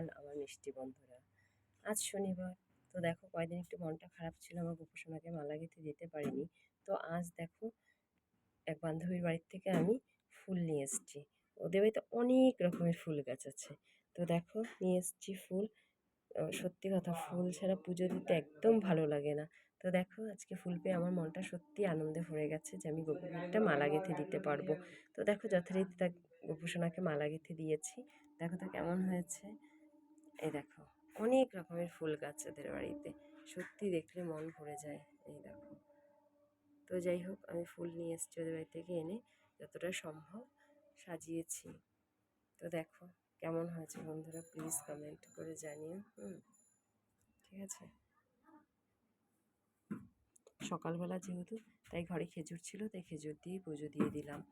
সকাল আমার মিষ্টি বন্ধুরা। আজ শনিবার। তো দেখো কয়দিন একটু মনটা খারাপ ছিল, আমার গোপোষণাকে মালা গেঁথে দিতে পারিনি। তো আজ দেখো এক বান্ধবীর বাড়ির থেকে আমি ফুল নিয়ে এসেছি। ওদের বাড়িতে অনেক রকমের ফুল গাছ আছে। তো দেখো নিয়ে এসেছি ফুল। সত্যি কথা ফুল ছাড়া পুজো দিতে একদম ভালো লাগে না। তো দেখো আজকে ফুল পেয়ে আমার মনটা সত্যি আনন্দে ভরে গেছে যে আমি গোপুরটা মালা গেঁথে দিতে পারব। তো দেখো যথারীতি তা গোপুসোনাকে মালা গেঁথে দিয়েছি। দেখো তো কেমন হয়েছে। এই দেখো, অনেক রকমের ফুল গাছ ওদের বাড়িতে। সত্যি দেখলে মন ভরে যায়। এই দেখো। তো যাই হোক, আমি ফুল নিয়ে এসেছি ওদের বাড়ি থেকে এনে, যতটা সম্ভব সাজিয়েছি। তো দেখো, কেমন হয়েছে বন্ধুরা? প্লিজ কমেন্ট করে জানিও, হুম? ঠিক আছে? সকালবেলা যেহেতু, তাই ঘরে খেজুর ছিল, তাই খেজুর দিয়ে পুজো দিয়ে দিলাম।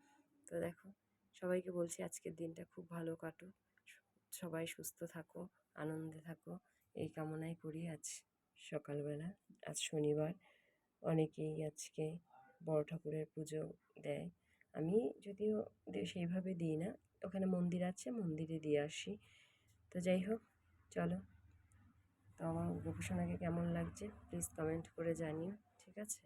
তো দেখো, সবাইকে বলছি আজকের দিনটা খুব ভালো কাটুক। সবাই সুস্থ থাকো, আনন্দে থাকো। এই কামনাই করি আজ সকালবেলা। আজ শনিবার। অনেকেই আজকে বড় ঠাকুরের পুজো দেয়। আমি যদিও সেইভাবে দিই না। ওখানে মন্দির আছে, মন্দিরে দিয়ে আসি। তো যাই হোক, চলো। তো আমার গোপোষণাকে কেমন লাগছে প্লিজ কমেন্ট করে জানিও, ঠিক আছে?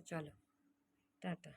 তো চলো টাটা